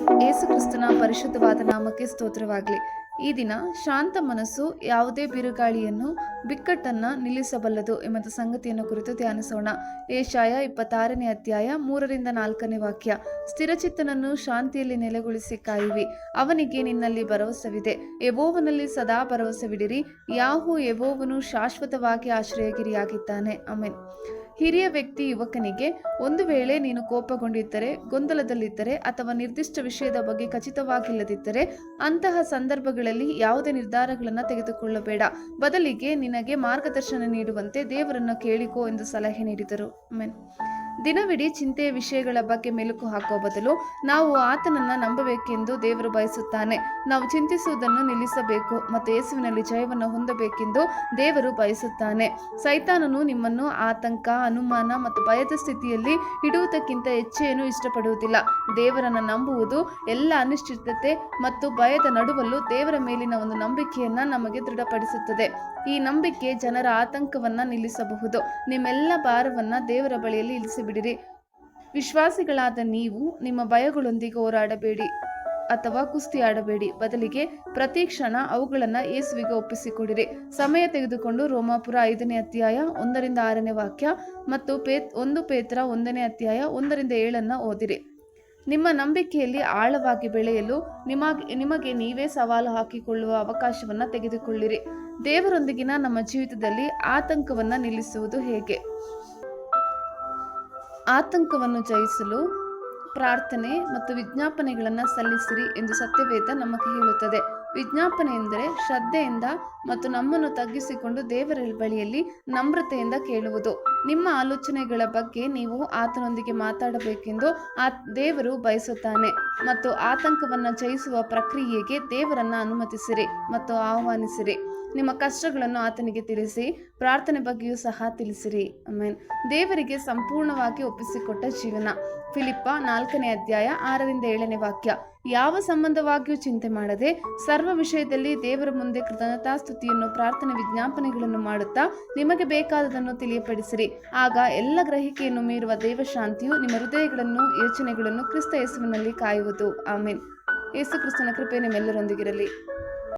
ಯೇಸು ಕ್ರಿಸ್ತನ ಪರಿಶುದ್ಧವಾದ ನಾಮಕ್ಕೆ ಸ್ತೋತ್ರವಾಗಲಿ. ಈ ದಿನ ಶಾಂತ ಮನಸ್ಸು ಯಾವುದೇ ಬಿರುಗಾಳಿಯನ್ನು, ಬಿಕ್ಕಟ್ಟನ್ನು ನಿಲ್ಲಿಸಬಲ್ಲದು ಎಂಬ ಸಂಗತಿಯನ್ನು ಕುರಿತು ಧ್ಯಾನಿಸೋಣ. ಏಷಾಯ ಇಪ್ಪತ್ತಾರನೇ ಅಧ್ಯಾಯ ಮೂರರಿಂದ ನಾಲ್ಕನೇ ವಾಕ್ಯ. ಸ್ಥಿರಚಿತ್ತನನ್ನು ಶಾಂತಿಯಲ್ಲಿ ನೆಲೆಗೊಳಿಸಿ ಕಾಯುವಿ. ಅವನಿಗೆ ನಿನ್ನಲ್ಲಿ ಭರವಸವಿದೆ. ಎಬೋವನಲ್ಲಿ ಸದಾ ಭರವಸವಿಡಿರಿ. ಯಾಹು ಎಬೋವನು ಶಾಶ್ವತವಾಗಿ ಆಶ್ರಯಗಿರಿಯಾಗಿದ್ದಾನೆ. ಆಮೇನ್. ಹಿರಿಯ ವ್ಯಕ್ತಿ ಯುವಕನಿಗೆ ಒಂದು ವೇಳೆ ನೀನು ಕೋಪಗೊಂಡಿದ್ದರೆ, ಗೊಂದಲದಲ್ಲಿದ್ದರೆ ಅಥವಾ ನಿರ್ದಿಷ್ಟ ವಿಷಯದ ಬಗ್ಗೆ ಖಚಿತವಾಗಿಲ್ಲದಿದ್ದರೆ ಅಂತಹ ಸಂದರ್ಭಗಳಲ್ಲಿ ಯಾವುದೇ ನಿರ್ಧಾರಗಳನ್ನು ತೆಗೆದುಕೊಳ್ಳಬೇಡ. ಬದಲಿಗೆ ನಿನಗೆ ಮಾರ್ಗದರ್ಶನ ನೀಡುವಂತೆ ದೇವರನ್ನು ಕೇಳಿಕೋ ಎಂದು ಸಲಹೆ ನೀಡಿದರು. ಆಮೆನ್. ದಿನವಿಡೀ ಚಿಂತೆಯ ವಿಷಯಗಳ ಬಗ್ಗೆ ಮೆಲುಕು ಹಾಕುವ ಬದಲು ನಾವು ಆತನನ್ನು ನಂಬಬೇಕೆಂದು ದೇವರು ಬಯಸುತ್ತಾನೆ. ನಾವು ಚಿಂತಿಸುವುದನ್ನು ನಿಲ್ಲಿಸಬೇಕು ಮತ್ತು ಯೇಸುವಿನಲ್ಲಿ ಜಯವನ್ನು ಹೊಂದಬೇಕೆಂದು ದೇವರು ಬಯಸುತ್ತಾನೆ. ಸೈತಾನನು ನಿಮ್ಮನ್ನು ಆತಂಕ, ಅನುಮಾನ ಮತ್ತು ಭಯದ ಸ್ಥಿತಿಯಲ್ಲಿ ಇಡುವುದಕ್ಕಿಂತ ಹೆಚ್ಚೇನು ಇಷ್ಟಪಡುವುದಿಲ್ಲ. ದೇವರನ್ನು ನಂಬುವುದು ಎಲ್ಲ ಅನಿಶ್ಚಿತತೆ ಮತ್ತು ಭಯದ ನಡುವಲ್ಲೂ ದೇವರ ಮೇಲಿನ ಒಂದು ನಂಬಿಕೆಯನ್ನ ನಮಗೆ ದೃಢಪಡಿಸುತ್ತದೆ. ಈ ನಂಬಿಕೆ ಜನರ ಆತಂಕವನ್ನು ನಿಲ್ಲಿಸಬಹುದು. ನಿಮ್ಮೆಲ್ಲ ಭಾರವನ್ನು ದೇವರ ಬಳಿಯಲ್ಲಿ ಇಳಿಸಿಬಿಡಿರಿ ವಿಶ್ವಾಸಿಗಳಾದ ನೀವು ನಿಮ್ಮ ಭಯಗಳೊಂದಿಗೆ ಹೋರಾಡಬೇಡಿ ಅಥವಾ ಕುಸ್ತಿ ಆಡಬೇಡಿ ಬದಲಿಗೆ ಪ್ರತಿ ಕ್ಷಣ ಅವುಗಳನ್ನು ಯೇಸುವಿಗೆ ಒಪ್ಪಿಸಿಕೊಡಿರಿ. ಸಮಯ ತೆಗೆದುಕೊಂಡು ರೋಮಾಪುರ ಐದನೇ ಅಧ್ಯಾಯ ಒಂದರಿಂದ ಆರನೇ ವಾಕ್ಯ ಮತ್ತು ಪೇತ್ ಒಂದು ಪೇತ್ರ ಒಂದನೇ ಅಧ್ಯಾಯ ಒಂದರಿಂದ ಏಳನ್ನ ಓದಿರಿ. ನಿಮ್ಮ ನಂಬಿಕೆಯಲ್ಲಿ ಆಳವಾಗಿ ಬೆಳೆಯಲು ನಿಮಗೆ ನಿಮಗೆ ನೀವೇ ಸವಾಲು ಹಾಕಿಕೊಳ್ಳುವ ಅವಕಾಶವನ್ನು ತೆಗೆದುಕೊಳ್ಳಿರಿ. ದೇವರೊಂದಿಗಿನ ನಮ್ಮ ಜೀವಿತದಲ್ಲಿ ಆತಂಕವನ್ನು ನಿಲ್ಲಿಸುವುದು ಹೇಗೆ? ಆತಂಕವನ್ನು ಜಯಿಸಲು ಪ್ರಾರ್ಥನೆ ಮತ್ತು ವಿಜ್ಞಾಪನೆಗಳನ್ನು ಸಲ್ಲಿಸಿರಿ ಎಂದು ಸತ್ಯವೇದ ನಮಗೆ ಹೇಳುತ್ತದೆ. ವಿಜ್ಞಾಪನೆ ಎಂದರೆ ಶ್ರದ್ಧೆಯಿಂದ ಮತ್ತು ನಮ್ಮನ್ನು ತಗ್ಗಿಸಿಕೊಂಡು ದೇವರ ಬಳಿಯಲ್ಲಿ ನಮ್ರತೆಯಿಂದ ಕೇಳುವುದು. ನಿಮ್ಮ ಆಲೋಚನೆಗಳ ಬಗ್ಗೆ ನೀವು ಆತನೊಂದಿಗೆ ಮಾತಾಡಬೇಕೆಂದು ಆ ದೇವರು ಬಯಸುತ್ತಾನೆ ಮತ್ತು ಆತಂಕವನ್ನು ಜಯಿಸುವ ಪ್ರಕ್ರಿಯೆಗೆ ದೇವರನ್ನು ಅನುಮತಿಸಿರಿ ಮತ್ತು ಆಹ್ವಾನಿಸಿರಿ. ನಿಮ್ಮ ಕಷ್ಟಗಳನ್ನು ಆತನಿಗೆ ತಿಳಿಸಿ, ಪ್ರಾರ್ಥನೆ ಬಗ್ಗೆಯೂ ಸಹ ತಿಳಿಸಿರಿ. ಆಮೇನ್. ದೇವರಿಗೆ ಸಂಪೂರ್ಣವಾಗಿ ಒಪ್ಪಿಸಿಕೊಟ್ಟ ಜೀವನ. ಫಿಲಿಪ್ಪ ನಾಲ್ಕನೇ ಅಧ್ಯಾಯ ಆರರಿಂದ ಏಳನೇ ವಾಕ್ಯ. ಯಾವ ಸಂಬಂಧವಾಗಿಯೂ ಚಿಂತೆ ಮಾಡದೆ ಸರ್ವ ವಿಷಯದಲ್ಲಿ ದೇವರ ಮುಂದೆ ಕೃತಜ್ಞತಾಸ್ತುತಿಯನ್ನು ಪ್ರಾರ್ಥನೆ ವಿಜ್ಞಾಪನೆಗಳನ್ನು ಮಾಡುತ್ತಾ ನಿಮಗೆ ಬೇಕಾದದನ್ನು ತಿಳಿಯಪಡಿಸಿರಿ. ಆಗ ಎಲ್ಲ ಗ್ರಹಿಕೆಯನ್ನು ಮೀರುವ ದೇವಶಾಂತಿಯು ನಿಮ್ಮ ಹೃದಯಗಳನ್ನು, ಯೋಚನೆಗಳನ್ನು ಕ್ರಿಸ್ತ ಯೇಸುವಿನಲ್ಲಿ ಕಾಯುವುದು. ಆಮೇನ್. ಯೇಸು ಕ್ರಿಸ್ತನ ಕೃಪೆ ನಿಮ್ಮೆಲ್ಲರೊಂದಿಗಿರಲಿ.